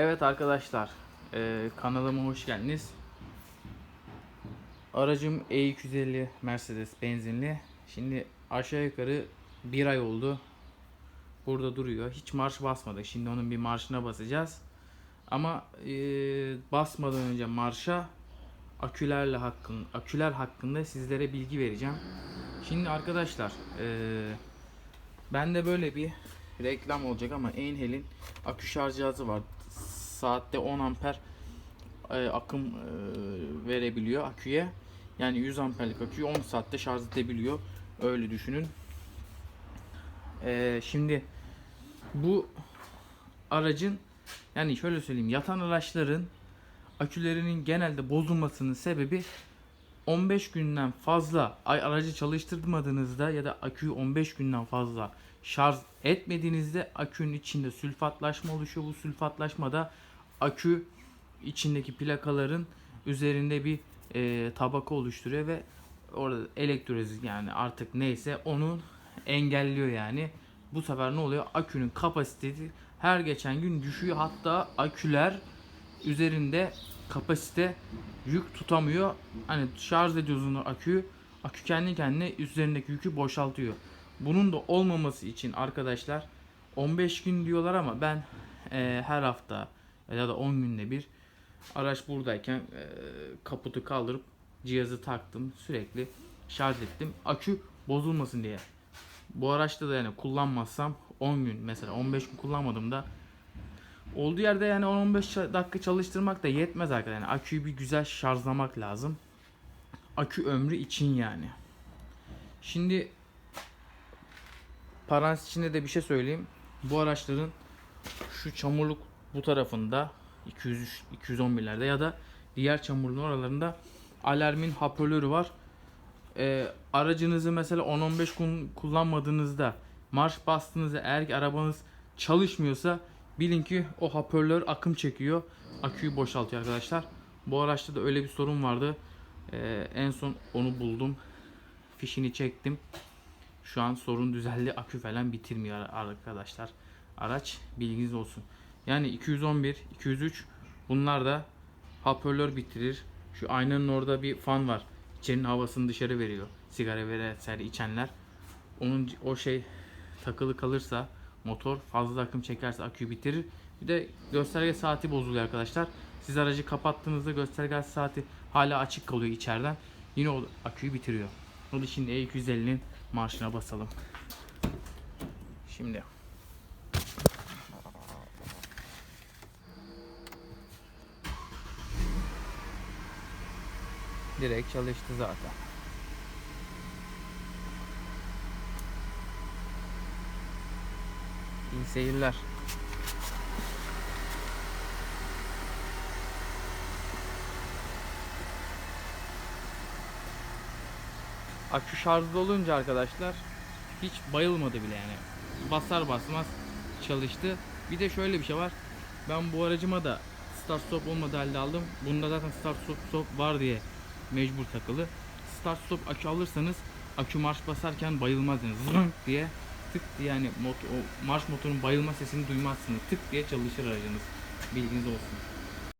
Evet arkadaşlar, e, kanalıma hoş geldiniz. Aracım E250 Mercedes benzinli. Şimdi aşağı yukarı bir ay oldu. Burada duruyor. Hiç marş basmadık. Şimdi onun bir marşına basacağız. Ama e, basmadan önce marşa akülerle hakkın, aküler hakkında sizlere bilgi vereceğim. Şimdi arkadaşlar, e, bende böyle bir reklam olacak ama Einhel'in akü şarj cihazı var. Saatte 10 amper e, akım e, verebiliyor aküye. Yani 100 amperlik aküyü 10 saatte şarj edebiliyor. Öyle düşünün. E, şimdi bu aracın yani şöyle söyleyeyim yatan araçların akülerinin genelde bozulmasının sebebi 15 günden fazla aracı çalıştırmadığınızda ya da aküyü 15 günden fazla şarj etmediğinizde akünün içinde sülfatlaşma oluşuyor. Bu sülfatlaşmada akü içindeki plakaların üzerinde bir e, tabaka oluşturuyor ve orada elektroliz yani artık neyse onu engelliyor yani. Bu sefer ne oluyor? Akünün kapasitesi her geçen gün düşüyor. Hatta aküler üzerinde kapasite yük tutamıyor. Hani şarj ediyorsun aküyü. Akü kendi kendine üzerindeki yükü boşaltıyor. Bunun da olmaması için arkadaşlar 15 gün diyorlar ama ben e, her hafta ya da 10 günde bir araç buradayken e, kaputu kaldırıp cihazı taktım. Sürekli şarj ettim. Akü bozulmasın diye. Bu araçta da yani kullanmazsam 10 gün mesela 15 gün kullanmadığımda olduğu yerde yani 10-15 dakika çalıştırmak da yetmez arkadaşlar. Yani aküyü bir güzel şarjlamak lazım. Akü ömrü için yani. Şimdi parantez içinde de bir şey söyleyeyim. Bu araçların şu çamurluk bu tarafında 203 211'lerde ya da diğer çamurluğun oralarında alarmin hoparlörü var. Ee, aracınızı mesela 10-15 gün kullanmadığınızda marş bastığınızda eğer ki arabanız çalışmıyorsa bilin ki o hoparlör akım çekiyor. Aküyü boşaltıyor arkadaşlar. Bu araçta da öyle bir sorun vardı. Ee, en son onu buldum. Fişini çektim. Şu an sorun düzeldi. Akü falan bitirmiyor arkadaşlar. Araç bilginiz olsun. Yani 211, 203 bunlar da hoparlör bitirir. Şu aynanın orada bir fan var. İçerinin havasını dışarı veriyor. Sigara vesaire içenler. Onun o şey takılı kalırsa motor fazla akım çekerse aküyü bitirir. Bir de gösterge saati bozuluyor arkadaşlar. Siz aracı kapattığınızda gösterge saati hala açık kalıyor içeriden. Yine o aküyü bitiriyor. Hadi şimdi E250'nin marşına basalım. Şimdi. Direkt çalıştı zaten. İyi seyirler. Akü şarjlı olunca arkadaşlar hiç bayılmadı bile yani. Basar basmaz çalıştı. Bir de şöyle bir şey var. Ben bu aracıma da start stop olmadığı halde aldım. Bunda zaten start stop, stop var diye mecbur takılı. Start stop akü alırsanız akü marş basarken bayılmaz yani zınk diye tık diye yani mot o marş motorun bayılma sesini duymazsınız. Tık diye çalışır aracınız. Bilginiz olsun.